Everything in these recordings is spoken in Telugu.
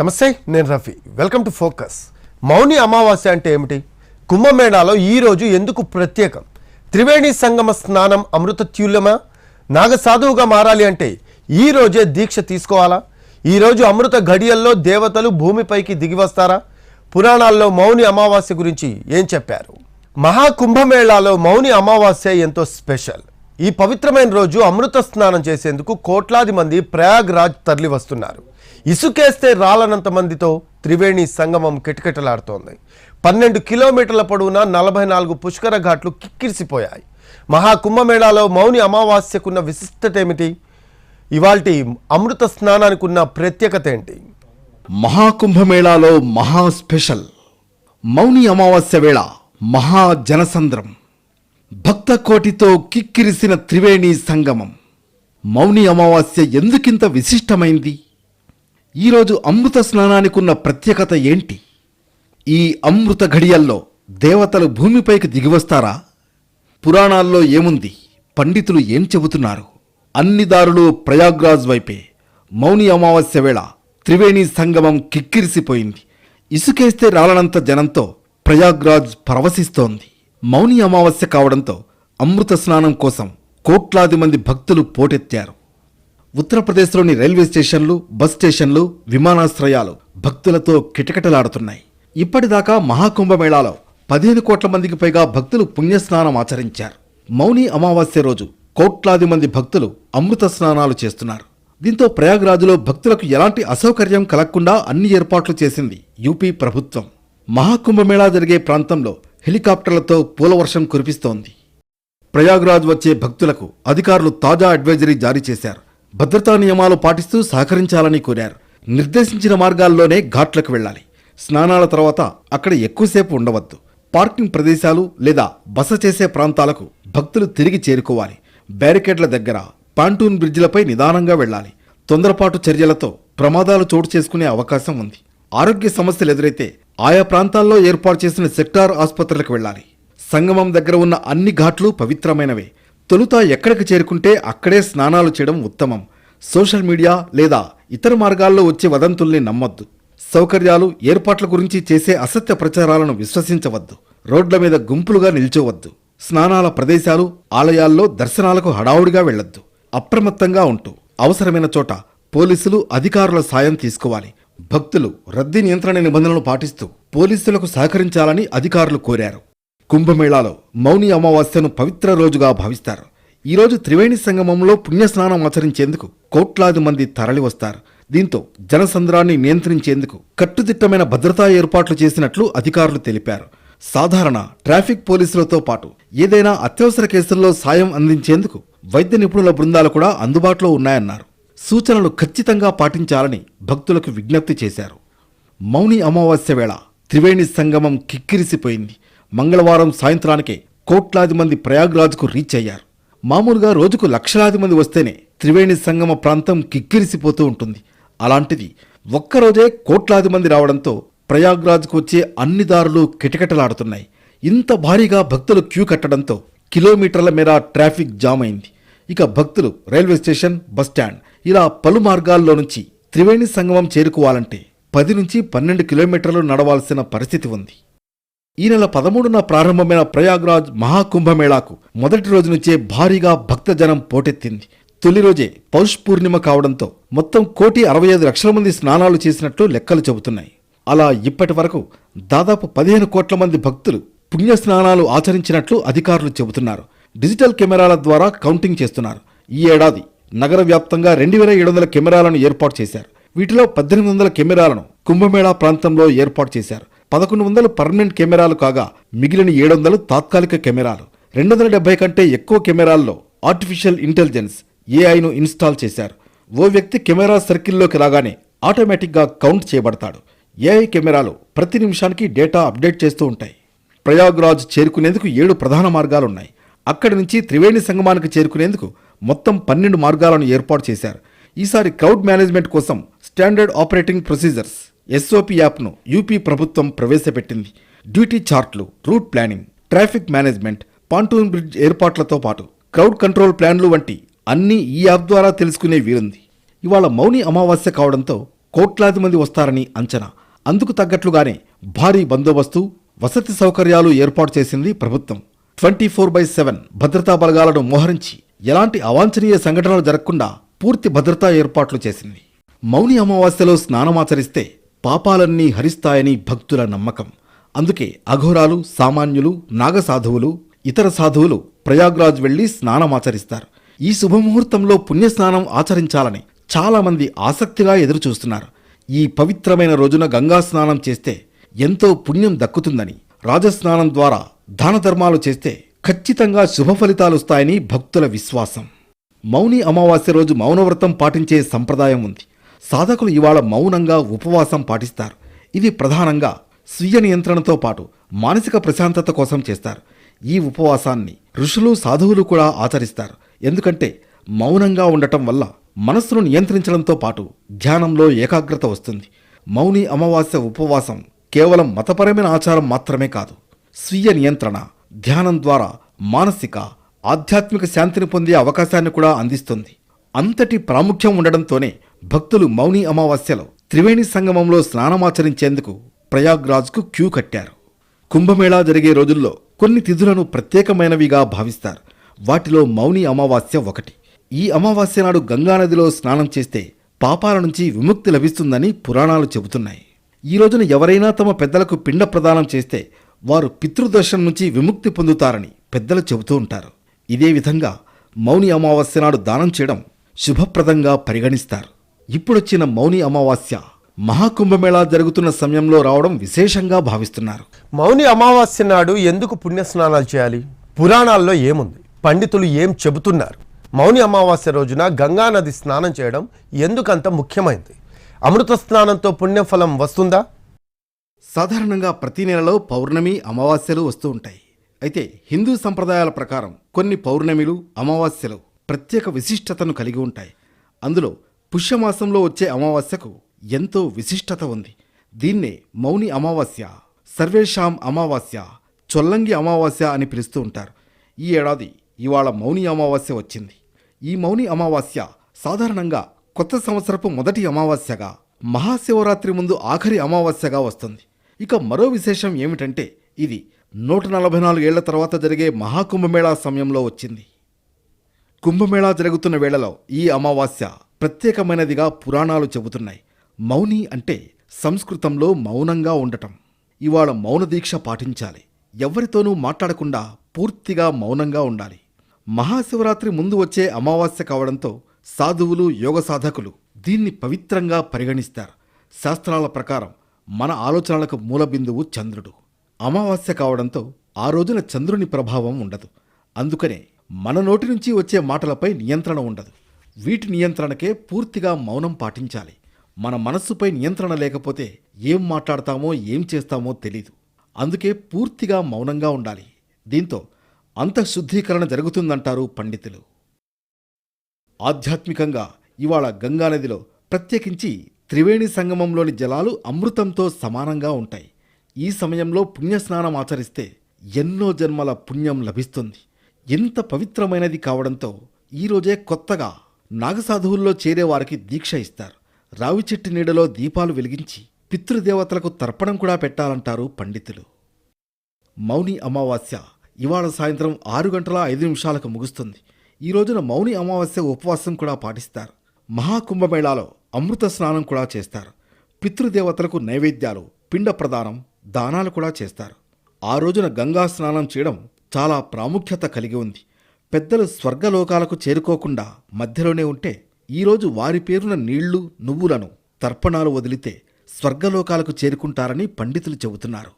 నమస్తే నేను Rafi. Welcome to focus. Mauni Amavasya అంటే ఏమిటి? కుంభమేళాలో ఈరోజు ఎందుకు ప్రత్యేకం? త్రివేణి సంగమ స్నానం అమృతత్యుల్యమా నాగసాధువుగా మారాలి అంటే ఈ రోజే దీక్ష తీసుకోవాలా? ఈరోజు అమృత ఘడియల్లో దేవతలు భూమిపైకి దిగి వస్తారా? పురాణాల్లో మౌని అమావాస్య గురించి ఏం చెప్పారు? మహాకుంభమేళాలో మౌని అమావాస్య ఎంతో స్పెషల్. ఈ పవిత్రమైన రోజు అమృత స్నానం చేసేందుకు కోట్లాది మంది ప్రయాగ్రాజ్ తరలి వస్తున్నారు ఇసుకేస్తే రాలనంత మందితో త్రివేణి సంగమం కిటకిటలాడుతోంది. పన్నెండు కిలోమీటర్ల పొడవున నలభై నాలుగు పుష్కర ఘాట్లు కిక్కిరిసిపోయాయి. మహాకుంభమేళాలో మౌని అమావాస్యకున్న విశిష్టత ఏమిటి ఇవాల్టి అమృత స్నానానికి ఉన్న ప్రత్యేకత ఏంటి మహాకుంభమేళాలో మహా స్పెషల్ మౌని అమావాస్య వేళ మహా జనసంద్రం. భక్త కోటితో కిక్కిరిసిన త్రివేణి సంగమం. మౌని అమావాస్య ఎందుకింత విశిష్టమైంది? ఈరోజు అమృత స్నానానికి ఉన్న ప్రత్యేకత ఏంటి? ఈ అమృత ఘడియల్లో దేవతలు భూమిపైకి దిగివస్తారా పురాణాల్లో ఏముంది? పండితులు ఏం చెబుతున్నారు? అన్ని దారులు ప్రయాగ్రాజ్ వైపే. మౌని అమావాస్య వేళ త్రివేణి సంగమం కిక్కిరిసిపోయింది. ఇసుకేస్తే రాలనంత జనంతో ప్రయాగ్రాజ్ పరవశిస్తోంది. మౌని అమావాస్య కావడంతో అమృత స్నానం కోసం కోట్లాది మంది భక్తులు పోటెత్తారు. ఉత్తరప్రదేశ్లోని రైల్వే స్టేషన్లు బస్ స్టేషన్లు విమానాశ్రయాలు భక్తులతో కిటకిటలాడుతున్నాయి. ఇప్పటిదాకా మహాకుంభమేళాలో పదిహేను కోట్ల మందికి పైగా భక్తులు పుణ్యస్నానం ఆచరించారు. మౌని అమావాస్య రోజు కోట్లాది మంది భక్తులు అమృత స్నానాలు చేస్తున్నారు. దీంతో ప్రయాగ్రాజులో భక్తులకు ఎలాంటి అసౌకర్యం కలగకుండా అన్ని ఏర్పాట్లు చేసింది యూపీ ప్రభుత్వం. మహాకుంభమేళా జరిగే ప్రాంతంలో హెలికాప్టర్లతో పూలవర్షం కురిపిస్తోంది. ప్రయాగ్రాజ్ వచ్చే భక్తులకు అధికారులు తాజా అడ్వైజరీ జారీ చేశారు. భద్రతా నియమాలు పాటిస్తూ సహకరించాలని కోరారు. నిర్దేశించిన మార్గాల్లోనే ఘాట్లకు వెళ్ళాలి. స్నానాల తర్వాత అక్కడ ఎక్కువసేపు ఉండవద్దు. పార్కింగ్ ప్రదేశాలు లేదా బస చేసే ప్రాంతాలకు భక్తులు తిరిగి చేరుకోవాలి. బ్యారికేడ్ల దగ్గర పాంటూన్ బ్రిడ్జిలపై నిదానంగా వెళ్ళాలి. తొందరపాటు చర్యలతో ప్రమాదాలు చోటు చేసుకునే అవకాశం ఉంది. ఆరోగ్య సమస్యలు ఎదురైతే ఆయా ప్రాంతాల్లో ఏర్పాటు చేసిన సెక్టార్ ఆసుపత్రులకు వెళ్ళాలి. సంగమం దగ్గర ఉన్న అన్ని ఘాట్లు పవిత్రమైనవే. తొలుత ఎక్కడికి చేరుకుంటే అక్కడే స్నానాలు చేయడం ఉత్తమం. సోషల్ మీడియా లేదా ఇతర మార్గాల్లో వచ్చే వదంతుల్ని నమ్మొద్దు. సౌకర్యాలు ఏర్పాట్ల గురించి చేసే అసత్య ప్రచారాలను విశ్వసించవద్దు. రోడ్ల మీద గుంపులుగా నిల్చోవద్దు. స్నానాల ప్రదేశాలు ఆలయాల్లో దర్శనాలకు హడావుడిగా వెళ్ళొద్దు. అప్రమత్తంగా ఉంటూ అవసరమైన చోట పోలీసులు అధికారుల సాయం తీసుకోవాలి. భక్తులు రద్దీ నియంత్రణ నిబంధనలు పాటిస్తూ పోలీసులకు సహకరించాలని అధికారులు కోరారు. కుంభమేళాలో మౌని అమావాస్యను పవిత్ర రోజుగా భావిస్తారు. ఈరోజు త్రివేణి సంగమంలో పుణ్యస్నానం ఆచరించేందుకు కోట్లాది మంది తరలివస్తారు దీంతో జనసంద్రాన్ని నియంత్రించేందుకు కట్టుదిట్టమైన భద్రతా ఏర్పాట్లు చేసినట్లు అధికారులు తెలిపారు. సాధారణ ట్రాఫిక్ పోలీసులతో పాటు ఏదైనా అత్యవసర కేసుల్లో సాయం అందించేందుకు వైద్య నిపుణుల బృందాలు కూడా అందుబాటులో ఉన్నాయన్నారు. సూచనలు ఖచ్చితంగా పాటించాలని భక్తులకు విజ్ఞప్తి చేశారు. మౌని అమావాస్య వేళ త్రివేణి సంగమం కిక్కిరిసిపోయింది. మంగళవారం సాయంత్రానికే కోట్లాది మంది ప్రయాగ్రాజ్కు రీచ్ అయ్యారు. మామూలుగా రోజుకు లక్షలాది మంది వస్తేనే త్రివేణి సంగమ ప్రాంతం కిక్కిరిసిపోతూ ఉంటుంది. అలాంటిది ఒక్కరోజే కోట్లాది మంది రావడంతో ప్రయాగ్రాజ్కు వచ్చే అన్ని దారులు కిటకిటలాడుతున్నాయి. ఇంత భారీగా భక్తులు క్యూ కట్టడంతో కిలోమీటర్ల మేర ట్రాఫిక్ జామ్ అయింది. ఇక భక్తులు రైల్వే స్టేషన్ బస్టాండ్ ఇలా పలు మార్గాల్లో నుంచి త్రివేణి సంగమం చేరుకోవాలంటే పది నుంచి పన్నెండు కిలోమీటర్లు నడవాల్సిన పరిస్థితి ఉంది. ఈ నెల పదమూడున ప్రారంభమైన ప్రయాగ్రాజ్ మహాకుంభమేళాకు మొదటి రోజు నుంచే భారీగా భక్తజనం పోటెత్తింది. తొలి రోజే పౌష్ పూర్ణిమ కావడంతో మొత్తం కోటి అరవై ఐదు లక్షల మంది స్నానాలు చేసినట్లు లెక్కలు చెబుతున్నాయి. అలా ఇప్పటి వరకు దాదాపు పదిహేను కోట్ల మంది భక్తులు పుణ్య స్నానాలు ఆచరించినట్లు అధికారులు చెబుతున్నారు. డిజిటల్ కెమెరాల ద్వారా కౌంటింగ్ చేస్తున్నారు. ఈ ఏడాది నగర వ్యాప్తంగా రెండు వేల ఏడు వందల కెమెరాలను ఏర్పాటు చేశారు. వీటిలో పద్దెనిమిది వందల కెమెరాలను కుంభమేళా ప్రాంతంలో ఏర్పాటు చేశారు. పదకొండు వందలు పర్మనెంట్ కెమెరాలు కాగా మిగిలిన ఏడు వందలు తాత్కాలిక కెమెరాలు. రెండు వందల డెబ్బై కంటే ఎక్కువ కెమెరాల్లో ఆర్టిఫిషియల్ ఇంటెలిజెన్స్ ఏఐను ఇన్స్టాల్ చేశారు. ఓ వ్యక్తి కెమెరా సర్కిల్లోకి రాగానే ఆటోమేటిక్గా కౌంట్ చేయబడతాడు. ఏఐ కెమెరాలు ప్రతి నిమిషానికి డేటా అప్డేట్ చేస్తూ ఉంటాయి. ప్రయాగ్రాజ్ చేరుకునేందుకు ఏడు ప్రధాన మార్గాలున్నాయి. అక్కడి నుంచి త్రివేణి సంగమానికి చేరుకునేందుకు మొత్తం పన్నెండు మార్గాలను ఏర్పాటు చేశారు. ఈసారి క్రౌడ్ మేనేజ్మెంట్ కోసం స్టాండర్డ్ ఆపరేటింగ్ ప్రొసీజర్స్ ఎస్ఓపి యాప్ను యూపీ ప్రభుత్వం ప్రవేశపెట్టింది. Duty చార్ట్లు route planning traffic management pontoon bridge ఏర్పాట్లతో పాటు క్రౌడ్ కంట్రోల్ ప్లాన్లు వంటి అన్నీ ఈ యాప్ ద్వారా తెలుసుకునే వీలుంది. ఇవాళ మౌని అమావాస్య కావడంతో కోట్లాది మంది వస్తారని అంచనా. అందుకు తగ్గట్లుగానే భారీ బందోబస్తు వసతి సౌకర్యాలు ఏర్పాటు చేసింది ప్రభుత్వం. ట్వంటీ ఫోర్ బై సెవెన్ భద్రతా బలగాలను మోహరించి ఎలాంటి అవాంఛనీయ సంఘటనలు జరగకుండా పూర్తి భద్రతా ఏర్పాట్లు చేసింది. మౌని అమావాస్యలో స్నానమాచరిస్తే పాపాలన్నీ హరిస్తాయని భక్తుల నమ్మకం. అందుకే అఘోరాలు సామాన్యులు నాగసాధువులు ఇతర సాధువులు ప్రయాగ్రాజ్ వెళ్ళి స్నానమాచరిస్తారు. ఈ శుభముహూర్తంలో పుణ్యస్నానం ఆచరించాలని చాలా మంది ఆసక్తిగా ఎదురుచూస్తున్నారు. ఈ పవిత్రమైన రోజున గంగా స్నానం చేస్తే ఎంతో పుణ్యం దక్కుతుందని రాజస్నానం ద్వారా దాన ధర్మాలు చేస్తే ఖచ్చితంగా శుభ ఫలితాలుస్తాయని భక్తుల విశ్వాసం. మౌని అమావాస్య రోజు మౌనవ్రతం పాటించే సంప్రదాయం ఉంది. సాధకులు ఇవాళ మౌనంగా ఉపవాసం పాటిస్తారు. ఇది ప్రధానంగా స్వీయ నియంత్రణతో పాటు మానసిక ప్రశాంతత కోసం చేస్తారు. ఈ ఉపవాసాన్ని ఋషులు సాధువులు కూడా ఆచరిస్తారు. ఎందుకంటే మౌనంగా ఉండటం వల్ల మనస్సును నియంత్రించడంతో పాటు ధ్యానంలో ఏకాగ్రత వస్తుంది. మౌని అమావాస్య ఉపవాసం కేవలం మతపరమైన ఆచారం మాత్రమే కాదు. స్వీయ నియంత్రణ ధ్యానం ద్వారా మానసిక ఆధ్యాత్మిక శాంతిని పొందే అవకాశాన్ని కూడా అందిస్తుంది. అంతటి ప్రాముఖ్యం ఉండడంతోనే భక్తులు మౌని అమావాస్యలో త్రివేణి సంగమంలో స్నానమాచరించేందుకు ప్రయాగ్రాజ్కు క్యూ కట్టారు. కుంభమేళా జరిగే రోజుల్లో కొన్ని తిథులను ప్రత్యేకమైనవిగా భావిస్తారు. వాటిలో మౌని అమావాస్య ఒకటి. ఈ అమావాస్య నాడు గంగానదిలో స్నానం చేస్తే పాపాల నుంచి విముక్తి లభిస్తుందని పురాణాలు చెబుతున్నాయి. ఈ రోజున ఎవరైనా తమ పెద్దలకు పిండ ప్రదానం చేస్తే వారు పితృదర్శనం నుంచి విముక్తి పొందుతారని పెద్దలు చెబుతూ ఉంటారు. ఇదే విధంగా మౌని అమావాస్య నాడు దానం చేయడం శుభప్రదంగా పరిగణిస్తారు. ఇప్పుడొచ్చిన మౌని అమావాస్య మహాకుంభమేళా జరుగుతున్న సమయంలో రావడం విశేషంగా భావిస్తున్నారు. మౌని అమావాస్య నాడు ఎందుకు పుణ్యస్నానాలు చేయాలి? పురాణాల్లో ఏముంది? పండితులు ఏం చెబుతున్నారు? మౌని అమావాస్య రోజున గంగా నది స్నానం చేయడం ఎందుకంత ముఖ్యమైంది? అమృత స్నానంతో పుణ్యఫలం వస్తుందా? సాధారణంగా ప్రతి నెలలో పౌర్ణమి అమావాస్యలు వస్తూ ఉంటాయి. అయితే హిందూ సంప్రదాయాల ప్రకారం కొన్ని పౌర్ణమిలు అమావాస్యలు ప్రత్యేక విశిష్టతను కలిగి ఉంటాయి. అందులో పుష్యమాసంలో వచ్చే అమావాస్యకు ఎంతో విశిష్టత ఉంది. దీన్నే మౌని అమావాస్య సర్వేషాం అమావాస్య చొల్లంగి అమావాస్య అని పిలుస్తూ ఉంటారు. ఈ ఏడాది ఇవాళ మౌని అమావాస్య వచ్చింది. ఈ మౌని అమావాస్య సాధారణంగా కొత్త సంవత్సరపు మొదటి అమావాస్యగా మహాశివరాత్రి ముందు ఆఖరి అమావాస్యగా వస్తుంది. ఇక మరో విశేషం ఏమిటంటే ఇది నూట నలభై నాలుగేళ్ళ తర్వాత జరిగే మహాకుంభమేళా సమయంలో వచ్చింది. కుంభమేళా జరుగుతున్న వేళలో ఈ అమావాస్య ప్రత్యేకమైనదిగా పురాణాలు చెబుతున్నాయి. మౌని అంటే సంస్కృతంలో మౌనంగా ఉండటం. ఇవాళ మౌన దీక్ష పాటించాలి. ఎవరితోనూ మాట్లాడకుండా పూర్తిగా మౌనంగా ఉండాలి. మహాశివరాత్రి ముందు వచ్చే అమావాస్య కావడంతో సాధువులు యోగ సాధకులు దీన్ని పవిత్రంగా పరిగణిస్తారు. శాస్త్రాల ప్రకారం మన ఆలోచనలకు మూలబిందువు చంద్రుడు. అమావాస్య కావడంతో ఆ రోజున చంద్రుని ప్రభావం ఉండదు. అందుకనే మన నోటి నుంచి వచ్చే మాటలపై నియంత్రణ ఉండదు. వీటి నియంత్రణకే పూర్తిగా మౌనం పాటించాలి. మన మనస్సుపై నియంత్రణ లేకపోతే ఏం మాట్లాడతామో ఏం చేస్తామో తెలీదు. అందుకే పూర్తిగా మౌనంగా ఉండాలి. దీంతో అంతఃశుద్ధీకరణ జరుగుతుందంటారు పండితులు. ఆధ్యాత్మికంగా ఇవాళ గంగానదిలో ప్రత్యేకించి త్రివేణి సంగమంలోని జలాలు అమృతంతో సమానంగా ఉంటాయి. ఈ సమయంలో పుణ్యస్నానం ఆచరిస్తే ఎన్నో జన్మల పుణ్యం లభిస్తుంది. ఎంత పవిత్రమైనది కావడంతో ఈరోజే కొత్తగా నాగసాధువుల్లో చేరేవారికి దీక్ష ఇస్తారు. రావి చెట్టు నీడలో దీపాలు వెలిగించి పితృదేవతలకు తర్పణం కూడా పెట్టాలంటారు పండితులు. మౌని అమావాస్య ఇవాళ సాయంత్రం ఆరు గంటల ఐదు నిమిషాలకు ముగుస్తుంది. ఈ రోజున మౌని అమావాస్య ఉపవాసం కూడా పాటిస్తారు. మహాకుంభమేళాలో అమృత స్నానం కూడా చేస్తారు. పితృదేవతలకు నైవేద్యాలు పిండ ప్రదానం దానాలు కూడా చేస్తారు. ఆ రోజున గంగా స్నానం చేయడం చాలా ప్రాముఖ్యత కలిగి ఉంది. పెద్దలు స్వర్గలోకాలకు చేరుకోకుండా మధ్యలోనే ఉంటే ఈరోజు వారి పేరున నీళ్ళు నువ్వులను తర్పణాలు వదిలితే స్వర్గలోకాలకు చేరుకుంటారని పండితులు చెబుతున్నారు.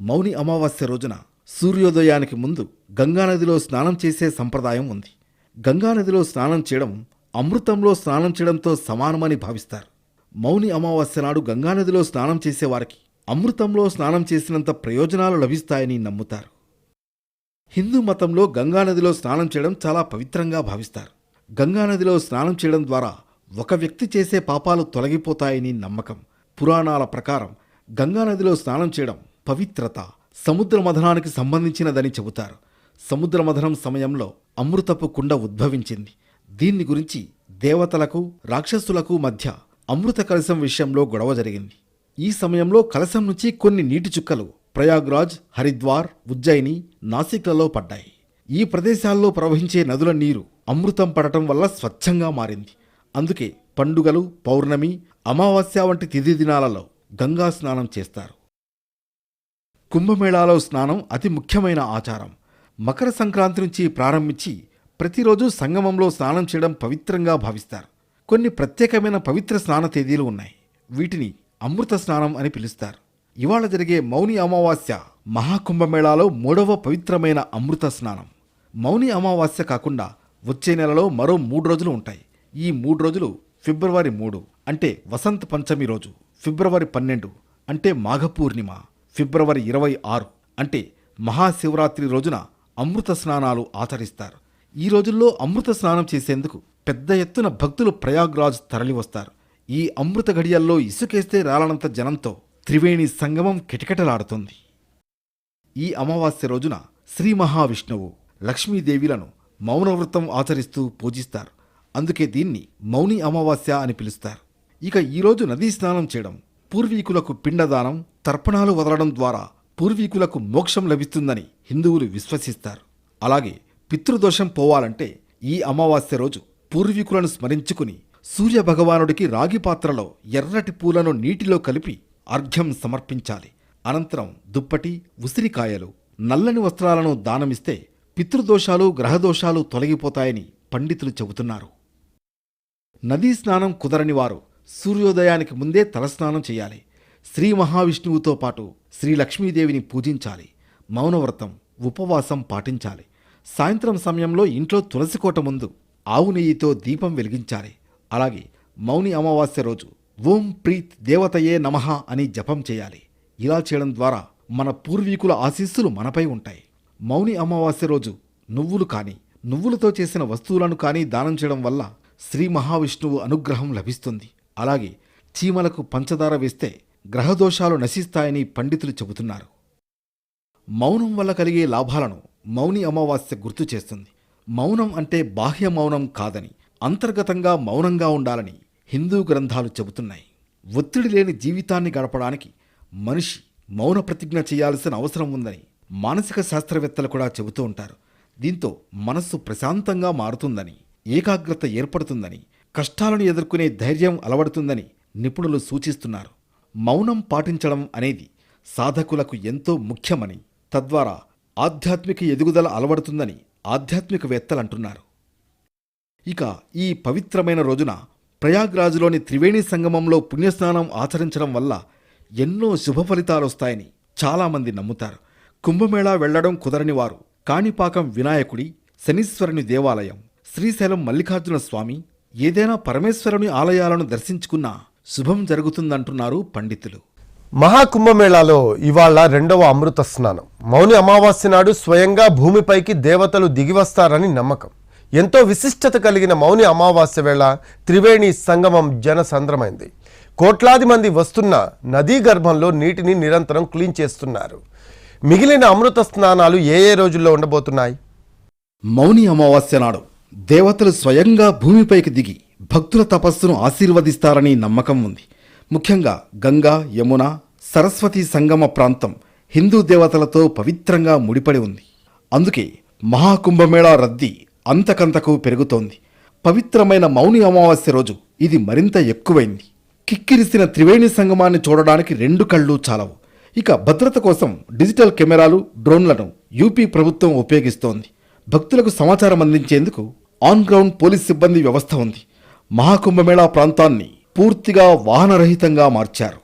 మౌని అమావాస్య రోజున సూర్యోదయానికి ముందు గంగానదిలో స్నానం చేసే సంప్రదాయం ఉంది. గంగానదిలో స్నానం చేయడం అమృతంలో స్నానం చేయడంతో సమానమని భావిస్తారు. మౌని అమావాస్య నాడు గంగానదిలో స్నానం చేసేవారికి అమృతంలో స్నానం చేసినంత ప్రయోజనాలు లభిస్తాయని నమ్ముతారు. హిందూ మతంలో గంగానదిలో స్నానం చేయడం చాలా పవిత్రంగా భావిస్తారు. గంగానదిలో స్నానం చేయడం ద్వారా ఒక వ్యక్తి చేసే పాపాలు తొలగిపోతాయని నమ్మకం. పురాణాల ప్రకారం గంగానదిలో స్నానం చేయడం పవిత్రత సముద్ర మథనానికి సంబంధించినదని చెబుతారు. సముద్ర మథనం సమయంలో అమృతపు కుండ ఉద్భవించింది. దీన్ని గురించి దేవతలకు రాక్షసులకు మధ్య అమృత కలశం విషయంలో గొడవ జరిగింది. ఈ సమయంలో కలశం నుంచి కొన్ని నీటి చుక్కలు ప్రయాగ్రాజ్ హరిద్వార్ ఉజ్జయిని నాసిక్లలో పడ్డాయి. ఈ ప్రదేశాల్లో ప్రవహించే నదుల నీరు అమృతం పడటం వల్ల స్వచ్ఛంగా మారింది. అందుకే పండుగలు పౌర్ణమి అమావాస్య వంటి తిథి దినాలలో గంగా స్నానం చేస్తారు. కుంభమేళాలో స్నానం అతి ముఖ్యమైన ఆచారం. మకర సంక్రాంతి నుంచి ప్రారంభించి ప్రతిరోజు సంగమంలో స్నానం చేయడం పవిత్రంగా భావిస్తారు. కొన్ని ప్రత్యేకమైన పవిత్ర స్నాన తేదీలు ఉన్నాయి. వీటిని అమృత స్నానం అని పిలుస్తారు. ఇవాళ జరిగే మౌని అమావాస్య మహాకుంభమేళాలో మూడవ పవిత్రమైన అమృత స్నానం. మౌని అమావాస్య కాకుండా వచ్చే నెలలో మరో మూడు రోజులు ఉంటాయి. ఈ మూడు రోజులు ఫిబ్రవరి మూడు అంటే వసంత పంచమి రోజు ఫిబ్రవరి పన్నెండు అంటే మాఘపూర్ణిమ ఫిబ్రవరి ఇరవై ఆరు అంటే మహాశివరాత్రి రోజున అమృత స్నానాలు ఆచరిస్తారు. ఈ రోజుల్లో అమృత స్నానం చేసేందుకు పెద్ద ఎత్తున భక్తులు ప్రయాగ్రాజ్ తరలివస్తారు. ఈ అమృత ఘడియల్లో ఇసుకేస్తే రాలనంత జనంతో త్రివేణి సంగమం కిటకిటలాడుతుంది. ఈ అమావాస్య రోజున శ్రీ మహావిష్ణువు లక్ష్మీదేవిలను మౌనవ్రతం ఆచరిస్తూ పూజిస్తారు. అందుకే దీన్ని మౌని అమావాస్య అని పిలుస్తారు. ఇక ఈరోజు నదీ స్నానం చేయడం పూర్వీకులకు పిండదానం తర్పణాలు వదలడం ద్వారా పూర్వీకులకు మోక్షం లభిస్తుందని హిందువులు విశ్వసిస్తారు. అలాగే పితృదోషం పోవాలంటే ఈ అమావాస్య రోజు పూర్వీకులను స్మరించుకుని సూర్య భగవానుడికి రాగి పాత్రలో ఎర్రటి పూలను నీటిలో కలిపి అర్ఘ్యం సమర్పించాలి. అనంతరం దుప్పటి ఉసిరికాయలు నల్లని వస్త్రాలను దానమిస్తే పితృదోషాలు గ్రహదోషాలు తొలగిపోతాయని పండితులు చెబుతున్నారు. నదీ స్నానం కుదరని వారు సూర్యోదయానికి ముందే తలస్నానం చేయాలి. శ్రీ మహావిష్ణువుతో పాటు శ్రీ లక్ష్మీదేవిని పూజించాలి. మౌనవ్రతం ఉపవాసం పాటించాలి. సాయంత్రం సమయంలో ఇంట్లో తులసి కోట ముందు ఆవు నెయ్యితో దీపం వెలిగించాలి. అలాగే మౌని అమావాస్య రోజు ఓం ప్రీత్ దేవతయే నమః అని జపం చేయాలి. ఇలా చేయడం ద్వారా మన పూర్వీకుల ఆశీస్సులు మనపై ఉంటాయి. మౌని అమావాస్య రోజు నువ్వులు కానీ నువ్వులతో చేసిన వస్తువులను కానీ దానం చేయడం వల్ల శ్రీ మహావిష్ణువు అనుగ్రహం లభిస్తుంది. అలాగే చీమలకు పంచదార వేస్తే గ్రహదోషాలు నశిస్తాయని పండితులు చెబుతున్నారు. మౌనం వల్ల కలిగే లాభాలను మౌని అమావాస్య గుర్తు చేస్తుంది. మౌనం అంటే బాహ్య మౌనం కాదని అంతర్గతంగా మౌనంగా ఉండాలని హిందూ గ్రంథాలు చెబుతున్నాయి. ఒత్తిడి లేని జీవితాన్ని గడపడానికి మనిషి మౌన ప్రతిజ్ఞ చేయాల్సిన అవసరం ఉందని మానసిక శాస్త్రవేత్తలు కూడా చెబుతూ ఉంటారు. దీంతో మనస్సు ప్రశాంతంగా మారుతుందని ఏకాగ్రత ఏర్పడుతుందని కష్టాలను ఎదుర్కొనే ధైర్యం అలవడుతుందని నిపుణులు సూచిస్తున్నారు. మౌనం పాటించడం అనేది సాధకులకు ఎంతో ముఖ్యమని తద్వారా ఆధ్యాత్మిక ఎదుగుదల అలవడుతుందని ఆధ్యాత్మికవేత్తలంటున్నారు ఇక ఈ పవిత్రమైన రోజున ప్రయాగ్రాజ్లోని త్రివేణి సంగమంలో పుణ్యస్నానం ఆచరించడం వల్ల ఎన్నో శుభ ఫలితాలు వస్తాయని చాలామంది నమ్ముతారు. కుంభమేళా వెళ్ళడం కుదరని వారు కాణిపాకం వినాయకుడి శనీశ్వరుని దేవాలయం శ్రీశైలం మల్లికార్జున స్వామి ఏదైనా పరమేశ్వరుని ఆలయాలను దర్శించుకున్నా శుభం జరుగుతుందంటున్నారు పండితులు. మహాకుంభమేళాలో ఇవాళ రెండవ అమృత స్నానం మౌని అమావాస్య నాడు స్వయంగా భూమిపైకి దేవతలు దిగివస్తారని నమ్మకం. ఎంతో విశిష్టత కలిగిన మౌని అమావాస్య వేళ త్రివేణి సంగమం జనసంద్రమైంది కోట్లాది మంది వస్తున్న నదీ గర్భంలో నీటిని నిరంతరం క్లీన్ చేస్తున్నారు. మిగిలిన అమృత స్నానాలు ఏ ఏ రోజుల్లో ఉండబోతున్నాయి? మౌని అమావాస్య నాడు దేవతలు స్వయంగా భూమిపైకి దిగి భక్తుల తపస్సును ఆశీర్వదిస్తారని నమ్మకం ఉంది. ముఖ్యంగా గంగా యమున సరస్వతి సంగమ ప్రాంతం హిందూ దేవతలతో పవిత్రంగా ముడిపడి ఉంది. అందుకే మహాకుంభమేళా రద్దీ అంతకంతకు పెరుగుతోంది. పవిత్రమైన మౌని అమావాస్య రోజు. ఇది మరింత ఎక్కువైంది. కిక్కిరిసిన త్రివేణి సంగమాన్ని చూడడానికి రెండు కళ్ళు చాలవు. ఇక భద్రత కోసం డిజిటల్ కెమెరాలు డ్రోన్లను యూపీ ప్రభుత్వం ఉపయోగిస్తోంది. భక్తులకు సమాచారం అందించేందుకు ఆన్ గ్రౌండ్ పోలీస్ సిబ్బంది వ్యవస్థ ఉంది. మహాకుంభమేళా ప్రాంతాన్ని పూర్తిగా వాహనరహితంగా మార్చారు.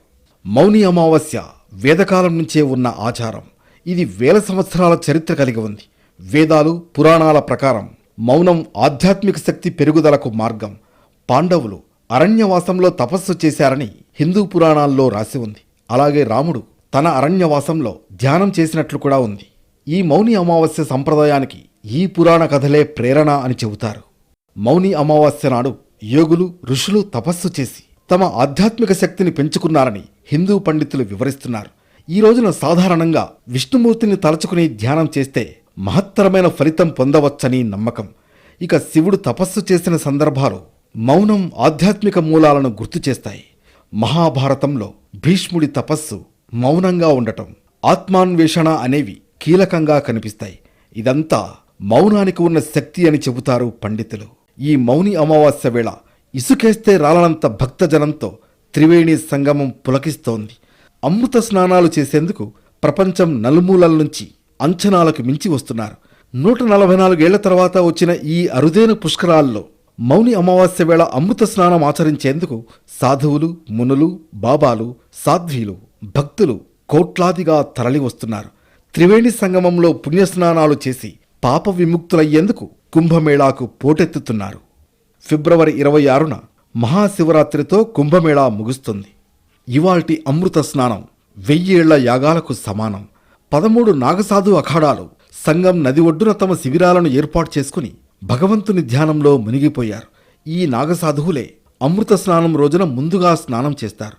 మౌని అమావాస్య వేదకాలం నుంచే ఉన్న ఆచారం. ఇది వేల సంవత్సరాల చరిత్ర కలిగి ఉంది. వేదాలు పురాణాల ప్రకారం మౌనం ఆధ్యాత్మిక శక్తి పెరుగుదలకు మార్గం. పాండవులు అరణ్యవాసంలో తపస్సు చేశారని హిందూ పురాణాల్లో రాసి ఉంది. అలాగే రాముడు తన అరణ్యవాసంలో ధ్యానం చేసినట్లు కూడా ఉంది. ఈ మౌని అమావాస్య సంప్రదాయానికి ఈ పురాణ కథలే ప్రేరణ అని చెబుతారు. మౌని అమావాస్య నాడు యోగులు ఋషులు తపస్సు చేసి తమ ఆధ్యాత్మిక శక్తిని పెంచుకున్నారని హిందూ పండితులు వివరిస్తున్నారు. ఈ రోజున సాధారణంగా విష్ణుమూర్తిని తలచుకుని ధ్యానం చేస్తే మహత్తరమైన ఫలితం పొందవచ్చని నమ్మకం. ఇక శివుడు తపస్సు చేసిన సందర్భాలు మౌనం ఆధ్యాత్మిక మూలాలను గుర్తు చేస్తాయి. మహాభారతంలో భీష్ముడి తపస్సు మౌనంగా ఉండటం ఆత్మాన్వేషణ అనేవి కీలకంగా కనిపిస్తాయి. ఇదంతా మౌనానికి ఉన్న శక్తి అని చెబుతారు పండితులు. ఈ మౌని అమావాస్య వేళ ఇసుకేస్తే రాలనంత భక్తజనంతో త్రివేణి సంగమం పులకిస్తోంది. అమృత స్నానాలు చేసేందుకు ప్రపంచం నలుమూలల నుంచి అంచనాలకు మించి వస్తున్నారు. నూట నలభై నాలుగేళ్ళ తర్వాత వచ్చిన ఈ అరుదైన పుష్కరాల్లో మౌని అమావాస్య వేళ అమృత స్నానం ఆచరించేందుకు సాధువులు మునులు బాబాలు సాధ్వీలు భక్తులు కోట్లాదిగా తరలి వస్తున్నారు. త్రివేణి సంగమంలో పుణ్యస్నానాలు చేసి పాప విముక్తులయ్యేందుకు కుంభమేళాకు పోటెత్తుతున్నారు. ఫిబ్రవరి ఇరవై ఆరున మహాశివరాత్రితో కుంభమేళా ముగుస్తుంది. ఇవాల్టి అమృత స్నానం వెయ్యేళ్ళ యాగాలకు సమానం. పదమూడు నాగసాధు అఖాడాలు సంగం నది ఒడ్డున తమ శిబిరాలను ఏర్పాటు చేసుకుని భగవంతుని ధ్యానంలో మునిగిపోయారు. ఈ నాగసాధువులే అమృత స్నానం రోజున ముందుగా స్నానం చేస్తారు.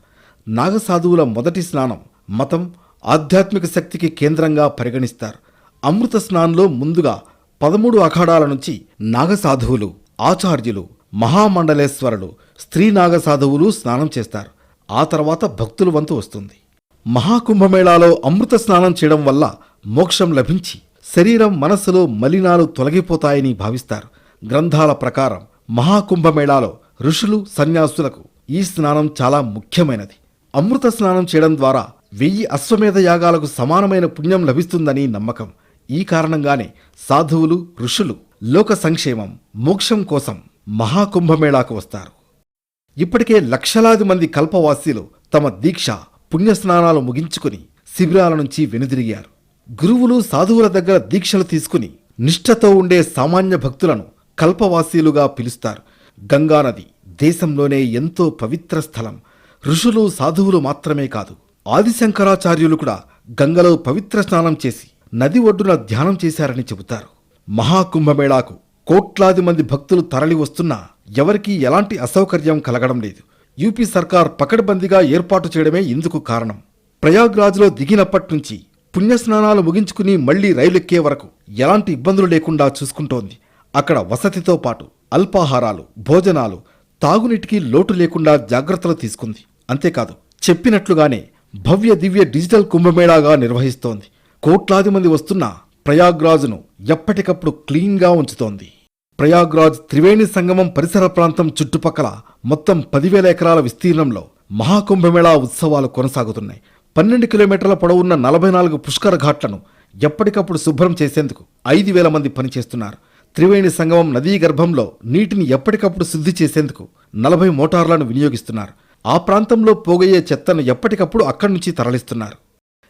నాగసాధువుల మొదటి స్నానం మతం ఆధ్యాత్మిక శక్తికి కేంద్రంగా పరిగణిస్తారు. అమృత స్నానంలో ముందుగా పదమూడు అఖాడాల నుంచి నాగసాధువులు ఆచార్యులు మహామండలేశ్వరులు స్త్రీ నాగసాధువులు స్నానం చేస్తారు. ఆ తర్వాత భక్తుల వంతు వస్తుంది. మహాకుంభమేళాలో అమృత స్నానం చేయడం వల్ల మోక్షం లభించి శరీరం మనస్సులో మలినాలు తొలగిపోతాయని భావిస్తారు. గ్రంథాల ప్రకారం మహాకుంభమేళాలో ఋషులు సన్యాసులకు ఈ స్నానం చాలా ముఖ్యమైనది. అమృత స్నానం చేయడం ద్వారా వెయ్యి అశ్వమేధ యాగాలకు సమానమైన పుణ్యం లభిస్తుందని నమ్మకం. ఈ కారణంగానే సాధువులు ఋషులు లోక సంక్షేమం మోక్షం కోసం మహాకుంభమేళాకు వస్తారు. ఇప్పటికే లక్షలాది మంది కల్పవాసీలు తమ దీక్ష పుణ్యస్నానాలు ముగించుకుని శిబిరాల నుంచి వెనుదిరిగారు. గురువులు సాధువుల దగ్గర దీక్షలు తీసుకుని నిష్ఠతో ఉండే సామాన్య భక్తులను కల్పవాసీలుగా పిలుస్తారు. గంగానది దేశంలోనే ఎంతో పవిత్ర స్థలం. ఋషులు సాధువులు మాత్రమే కాదు ఆదిశంకరాచార్యులు కూడా గంగలో పవిత్ర స్నానం చేసి నది ఒడ్డున ధ్యానం చేశారని చెబుతారు. మహాకుంభమేళాకు కోట్లాది మంది భక్తులు తరలి వస్తున్నా ఎవరికీ ఎలాంటి అసౌకర్యం కలగడం లేదు. యూపీ సర్కార్ పకడ్బందీగా ఏర్పాటు చేయడమే ఇందుకు కారణం. ప్రయాగ్రాజ్లో దిగినప్పటి నుంచి పుణ్యస్నానాలు ముగించుకుని మళ్ళీ రైలెక్కే వరకు ఎలాంటి ఇబ్బందులు లేకుండా చూసుకుంటోంది. అక్కడ వసతితో పాటు అల్పాహారాలు భోజనాలు తాగునీటికి లోటు లేకుండా జాగ్రత్తలు తీసుకుంది. అంతేకాదు చెప్పినట్లుగానే భవ్య దివ్య డిజిటల్ కుంభమేళాగా నిర్వహిస్తోంది. కోట్లాది మంది వస్తున్న ప్రయాగ్రాజ్ను ఎప్పటికప్పుడు క్లీన్గా ఉంచుతోంది. ప్రయాగ్రాజ్ త్రివేణి సంగమం పరిసర ప్రాంతం చుట్టుపక్కల మొత్తం పదివేల ఎకరాల విస్తీర్ణంలో మహాకుంభమేళా ఉత్సవాలు కొనసాగుతున్నాయి. పన్నెండు కిలోమీటర్ల పొడవున్న నలభై నాలుగు పుష్కర ఘాట్లను ఎప్పటికప్పుడు శుభ్రం చేసేందుకు ఐదు వేల మంది పనిచేస్తున్నారు. త్రివేణి సంగమం నదీ గర్భంలో నీటిని ఎప్పటికప్పుడు శుద్ధి చేసేందుకు నలభై మోటార్లను వినియోగిస్తున్నారు. ఆ ప్రాంతంలో పోగయ్యే చెత్తను ఎప్పటికప్పుడు అక్కడి నుంచి తరలిస్తున్నారు.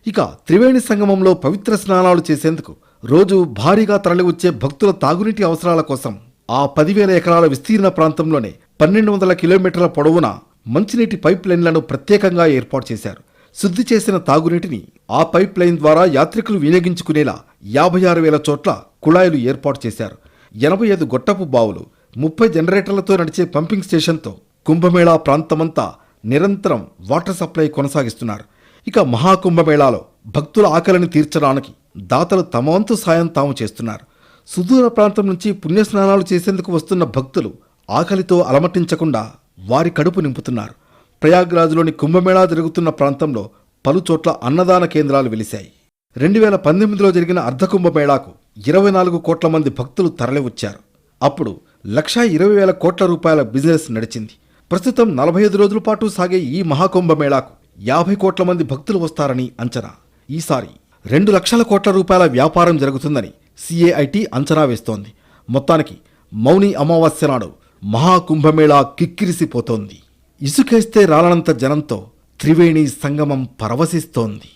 ఇక త్రివేణి సంగమంలో పవిత్ర స్నానాలు చేసేందుకు రోజు భారీగా తరలివచ్చే భక్తుల తాగునీటి అవసరాల కోసం ఆ పదివేల ఎకరాల విస్తీర్ణ ప్రాంతంలోనే పన్నెండు వందల కిలోమీటర్ల పొడవున మంచినీటి పైప్ లైన్లను ప్రత్యేకంగా ఏర్పాటు చేశారు. శుద్ధి చేసిన తాగునీటిని ఆ పైప్ లైన్ ద్వారా యాత్రికులు వినియోగించుకునేలా యాభై ఆరు వేల చోట్ల కుళాయిలు ఏర్పాటు చేశారు. ఎనభై ఐదు గొట్టపు బావులు ముప్పై జనరేటర్లతో నడిచే పంపింగ్ స్టేషన్తో కుంభమేళా ప్రాంతమంతా నిరంతరం వాటర్ సప్లై కొనసాగిస్తున్నారు. ఇక మహాకుంభమేళాలో భక్తుల ఆకలిని తీర్చడానికి దాతలు తమవంతు సాయం తాము చేస్తున్నారు. సుదూర ప్రాంతం నుంచి పుణ్యస్నానాలు చేసేందుకు వస్తున్న భక్తులు ఆకలితో అలమటించకుండా వారి కడుపు నింపుతున్నారు. ప్రయాగ్రాజ్లోని కుంభమేళా జరుగుతున్న ప్రాంతంలో పలు చోట్ల అన్నదాన కేంద్రాలు వెలిశాయి. రెండు వేల పంతొమ్మిదిలో జరిగిన అర్ధకుంభమేళాకు ఇరవై నాలుగు కోట్ల మంది భక్తులు తరలివచ్చారు. అప్పుడు లక్షా ఇరవై వేల కోట్ల రూపాయల బిజినెస్ నడిచింది. ప్రస్తుతం నలభై ఐదు రోజుల పాటు సాగే ఈ మహాకుంభమేళాకు యాభై కోట్ల మంది భక్తులు వస్తారని అంచనా. ఈసారి రెండు లక్షల కోట్ల రూపాయల వ్యాపారం జరుగుతుందని సిఏఐటి అంచనా వేస్తోంది. మొత్తానికి మౌని అమావాస్య నాడు మహాకుంభమేళా కిక్కిరిసిపోతోంది. ఇసుకేస్తే రాలనంత జనంతో త్రివేణి సంగమం పరవశిస్తోంది.